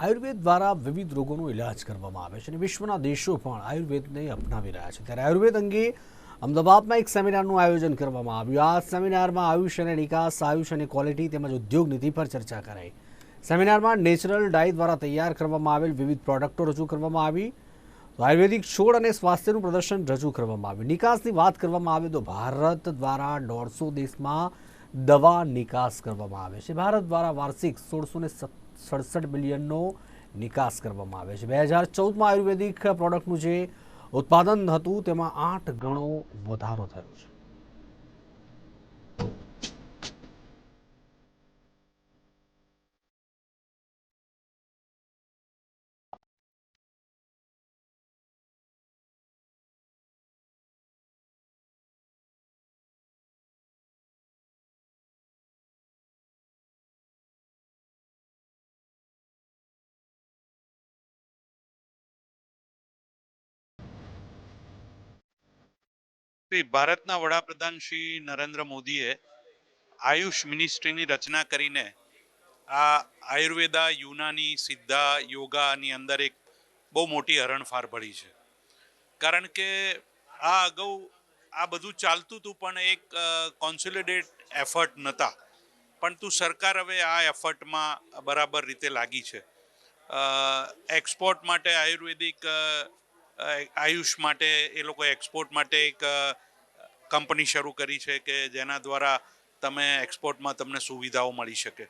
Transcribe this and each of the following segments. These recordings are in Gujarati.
આયુર્વેદ દ્વારા વિવિધ રોગોનો ઇલાજ કરવામાં આવે છે અને વિશ્વના દેશો પણ આયુર્વેદને અપનાવી રહ્યા છે. ત્યારે આયુર્વેદ અંગે અમદાવાદમાં એક સેમિનારનું આયોજન કરવામાં આવ્યું. આ સેમિનારમાં આયુષ અને નિકાસ, આયુષ અને ક્વોલિટી તેમજ ઉદ્યોગ નીતિ પર ચર્ચા કરાઈ. સેમિનારમાં નેચરલ ડાય દ્વારા તૈયાર કરવામાં આવેલ વિવિધ પ્રોડક્ટો રજૂ કરવામાં આવી. આયુર્વેદિક છોડ અને સ્વાસ્થ્યનું પ્રદર્શન રજૂ કરવામાં આવ્યું. નિકાસની વાત કરવામાં આવે તો ભારત દ્વારા દોઢસો દેશમાં દવા નિકાસ કરવામાં આવે છે. ભારત દ્વારા વાર્ષિક સોળસો ને સડસઠ બિલિયનનો નિકાસ કરવામાં આવે છે. બે હજાર ચૌદમાં આયુર્વેદિક પ્રોડક્ટનું જે ઉત્પાદન હતું, તેમાં આઠ ગણો વધારો થયો છે. શ્રી ભારતના વડાપ્રધાન શ્રી નરેન્દ્ર મોદીએ આયુષ મિનિસ્ટ્રીની રચના કરીને આ આયુર્વેદા, યુનાની, સિદ્ધા, યોગાની અંદર એક બહુ મોટી હરણફાર ભળી છે. કારણ કે આ અગાઉ આ બધું ચાલતું હતું, પણ એક કોન્સોલિડેટ એફર્ટ નહોતા. પરંતુ સરકાર હવે આ એફર્ટમાં બરાબર રીતે લાગી છે. એક્સપોર્ટ માટે આયુર્વેદિક આયુષ માટે, એ લોકો એક્સપોર્ટ માટે એક કંપની શરૂ કરી છે કે જેના દ્વારા તમે એક્સપોર્ટમાં તમને સુવિધાઓ મળી શકે.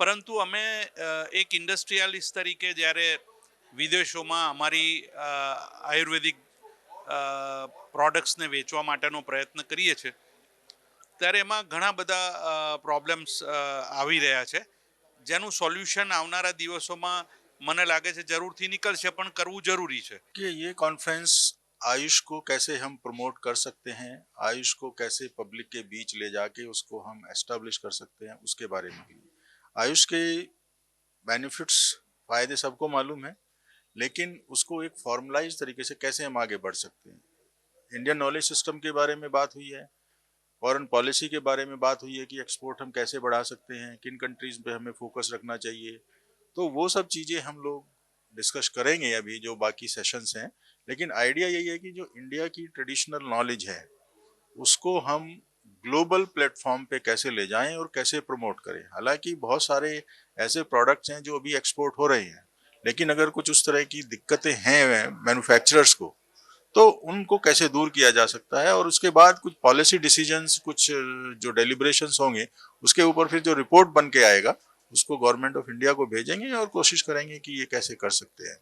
પરંતુ અમે એક ઇન્ડસ્ટ્રીયાલિસ્ટ તરીકે જ્યારે વિદેશોમાં અમારી આયુર્વેદિક પ્રોડક્ટ્સને વેચવા માટેનો પ્રયત્ન કરીએ છીએ, ત્યારે એમાં ઘણા બધા પ્રોબ્લેમ્સ આવી રહ્યા છે. જેનું સોલ્યુશન આવનારા દિવસોમાં મને લાગે છે જરૂરથી નીકળશે પણ કરવું જરૂરી છે कि ये कॉन्फ्रेंस आयुष को कैसे हम प्रमोट कर सकते हैं आयुष को कैसे पब्लिक के बीच ले जाके उसको हम एस्टेब्लिश कर सकते हैं उसके बारे में भी आयुष के बेनिफिट्स फायदे सबको मालूम है लेकिन उसको एक फॉर्मलाइज तरीके से कैसे हम आगे बढ़ सकते हैं इंडियन नॉलेज सिस्टम के बारे में बात हुई है फॉरेन पॉलिसी के बारे में बात हुई है कि एक्सपोर्ट हम कैसे बढ़ा सकते हैं किन कंट्रीज पे हमें फोकस रखना चाहिए तो वो सब चीज़ें हम लोग डिस्कस करेंगे अभी जो बाकी सेशंस हैं। लेकिन आइडिया यही है कि जो इंडिया की ट्रेडिशनल नॉलेज है, उसको हम ग्लोबल प्लेटफॉर्म पे कैसे ले जाएँ और कैसे प्रमोट करें। हालाँकि बहुत सारे ऐसे प्रोडक्ट्स हैं जो अभी एक्सपोर्ट हो रहे हैं, लेकिन अगर कुछ उस तरह की दिक्कतें हैं मैन्युफैक्चरर्स को तो उनको कैसे दूर किया जा सकता है और उसके बाद कुछ पॉलिसी डिसीजंस कुछ जो डेलिब्रेशंस होंगे, उसके ऊपर फिर जो रिपोर्ट बन के आएगा उसको गवर्नमेंट ऑफ इंडिया को भेजेंगे और कोशिश करेंगे कि ये कैसे कर सकते हैं